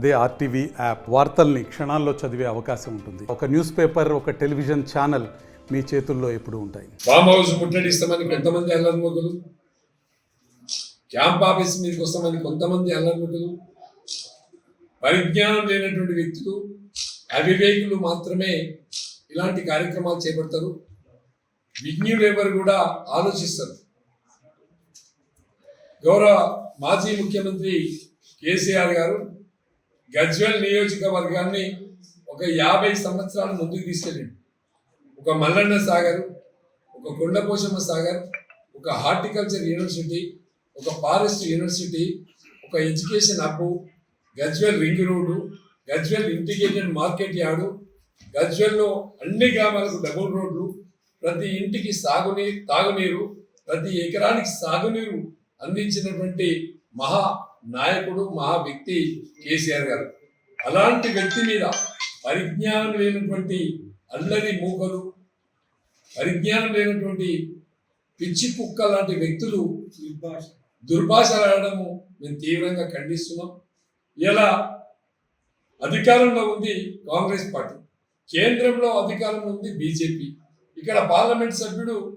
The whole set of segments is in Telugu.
అదే ఆర్టీవీ యాప్ వార్తల్ని క్షణాల్లో చదివే అవకాశం ఉంటుంది. ఒక న్యూస్ పేపర్ ఒక టెలివిజన్ ఛానల్ మీ చేతుల్లో ఎప్పుడు ఉంటాయి. ఫామ్ హౌస్ ముట్టడిస్తామని కొంతమంది అల్లరిముగ్గులు క్యాంప్ ఆఫీస్ మీదకి వస్తామని కొంతమంది అల్లరిముగ్గులు పరిజ్ఞానం లేనటువంటి వ్యక్తులు అవివేకులు మాత్రమే ఇలాంటి కార్యక్రమాలు చేపడతారు. విజ్ఞులు ఎవరు కూడా ఆలోచిస్తారు. గౌరవ మాజీ ముఖ్యమంత్రి కేసీఆర్ గారు గజ్వెల్ నియోజకవర్గాన్ని ఒక యాభై సంవత్సరాల ముందుకు తీసుకెళ్ళింది. ఒక మల్లన్న సాగర్ ఒక కొండపోషమ్మ సాగర్ ఒక హార్టికల్చర్ యూనివర్సిటీ ఒక ఫారెస్ట్ యూనివర్సిటీ ఒక education hub Gajwel ring road Gajwel integrated market yard గజ్వెల్లో అన్ని గ్రామాలకు డబుల్ రోడ్లు ప్రతి ఇంటికి సాగునీరు తాగునీరు ప్రతి ఎకరానికి సాగునీరు అందించినటువంటి మహా నాయకుడు మహా వ్యక్తి కేసీఆర్ గారు. అలాంటి వ్యక్తి మీద పరిజ్ఞానం లేనటువంటి అల్లరి మూకలు పరిజ్ఞానం లేనటువంటి పిచ్చి కుక్క లాంటి వ్యక్తులు దుర్భాష రాయడము మేము తీవ్రంగా ఖండిస్తున్నాం. ఇలా అధికారంలో ఉంది కాంగ్రెస్ పార్టీ. కేంద్రంలో అధికారంలో ఉంది బీజేపీ. ఇక్కడ పార్లమెంట్ సభ్యుడు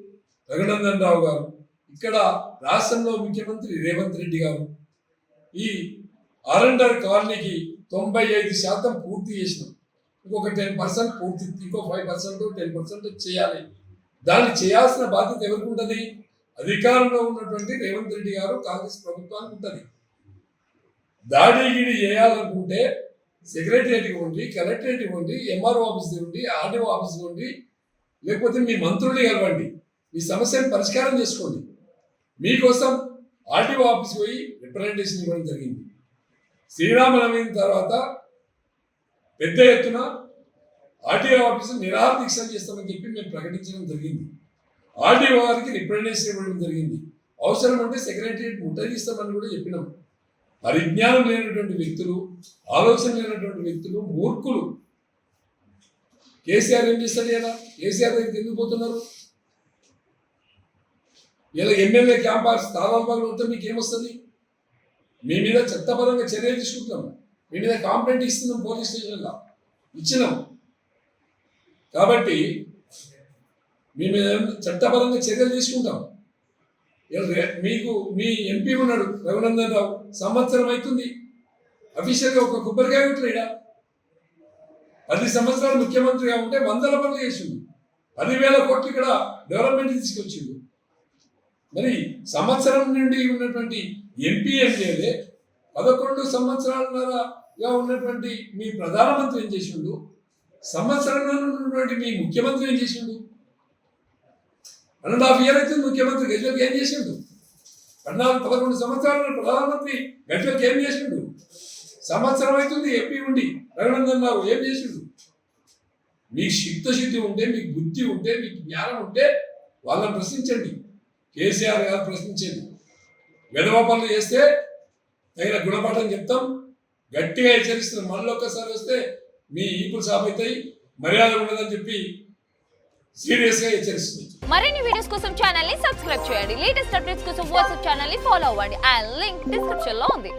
రఘునందన్ రావు గారు. ఇక్కడ రాష్ట్రంలో ముఖ్యమంత్రి రేవంత్ రెడ్డి గారు ఈ ఆరండర్ కాలనీకి తొంభై ఐదు శాతం పూర్తి చేసినాం. ఇంకొక టెన్ పర్సెంట్ పూర్తి ఇంకో ఫైవ్ పర్సెంట్ టెన్ పర్సెంట్ చేయాలి. దాన్ని చేయాల్సిన బాధ్యత ఎవరికి ఉంటుంది? అధికారంలో ఉన్నటువంటి రేవంత్ రెడ్డి గారు కాంగ్రెస్ ప్రభుత్వానికి ఉంటుంది. దాడిగిడి చేయాలనుకుంటే సెక్రటరియట్ ఇవ్వండి కలెక్టరేట్ ఇవ్వండి ఎంఆర్ఓ ఆఫీస్ ఇవ్వండి ఆర్డీఓ ఆఫీస్ ఇవ్వండి లేకపోతే మీ మంత్రుల్ని కలవండి. మీ సమస్యను పరిష్కారం చేసుకోండి. మీకోసం ఆర్టీఓ ఆఫీస్ పోయి రిప్రజెంటేషన్ ఇవ్వడం జరిగింది. శ్రీరామనవమి తర్వాత పెద్ద ఎత్తున ఆర్టీఓ ఆఫీసు నిరాహార దీక్షలు చేస్తామని చెప్పి మేము ప్రకటించడం జరిగింది. ఆర్టీఓ గారికి రిప్రజెంటేషన్ ఇవ్వడం జరిగింది. అవసరం ఉంటే సెక్రటరియట్ ముట్టగిస్తామని కూడా చెప్పినాం. పరిజ్ఞానం లేనటువంటి వ్యక్తులు ఆలోచన లేనటువంటి వ్యక్తులు మూర్ఖులు. కేసీఆర్ ఏం చేస్తాడు కదా కేసీఆర్ దగ్గరికి ఎందుకు పోతున్నారు? ఇలా ఎమ్మెల్యే క్యాంపస్ దాదాపు ఉంటే మీకు ఏమొస్తుంది? మీ మీద చట్టపరంగా చర్యలు తీసుకుంటున్నాం మీ మీద కాంప్లైంట్ ఇస్తున్నాం పోలీస్ స్టేషన్లో. ఇచ్చినాం. కాబట్టి మీ మీద చట్టపరంగా చర్యలు తీసుకుంటాం. మీకు మీ ఎంపీ ఉన్నాడు రఘునందన్ రావు. సంవత్సరం అవుతుంది. అఫీషియల్గా ఒక కొబ్బరికాయ కొట్టలేడా పది సంవత్సరాలు ముఖ్యమంత్రిగా ఉంటే వందల పనులు చేసిండు. పదివేల కోట్లు ఇక్కడ డెవలప్మెంట్ తీసుకొచ్చిండు. మరి సంవత్సరం నుండి ఉన్నటువంటి ఎంపీ ఎమ్మెల్యే పదకొండు సంవత్సరాలుగా ఉన్నటువంటి మీ ప్రధానమంత్రి ఏం చేసిండు? సంవత్సరంలో ఉన్నటువంటి మీ ముఖ్యమంత్రి ఏం చేసిండు? వన్ అండ్ హాఫ్ ఇయర్ అయితే ముఖ్యమంత్రి గజ్వల్కి ఏం చేసిండు? పద్నాలుగు పదకొండు సంవత్సరాలు ప్రధానమంత్రి గజ్వల్కి ఏం చేసిండు? సంవత్సరం అవుతుంది ఎంపీ ఉండి రఘునందన్ రావు ఏం చేసిండు? మీకు చిత్తశుద్ధి ఉంటే మీకు బుద్ధి ఉంటే మీకు జ్ఞానం ఉంటే వాళ్ళని ప్రశ్నించండి. కేసీఆర్ గారు ప్రశ్నించండి విధవ పనులు చేస్తే తగిన గుణపాఠం చెప్తాం. గట్టిగా హెచ్చరిస్తున్న మళ్ళీ ఒక్కసారి వస్తే మీ ఈపులు సాప్ మర్యాద ఉండదని చెప్పి సీరియస్గా హెచ్చరిస్తుంది. మరిన్ని వీడియోస్ కోసం ఛానల్ని సబ్స్క్రైబ్ చేయండి. లేటెస్ట్ అప్డేట్స్ కోసం వాట్సాప్ ఛానల్ని ఫాలో అవ్వండి. అండ్ లింక్ డిస్క్రిప్షన్లో ఉంది.